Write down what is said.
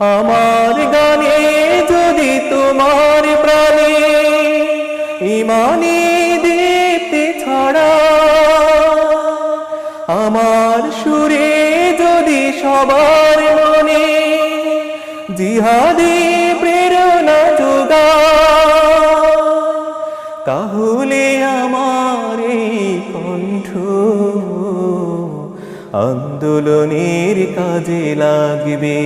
আমার গানে যদি তোমার প্রাণে ইমানি দীপ্তি ছড়া, আমার সুরে যদি সবার মনে জিহাদি প্রেরণা যোগা তাহলে আমার এই কণ্ঠ আন্দোলনের কাজে লাগবে।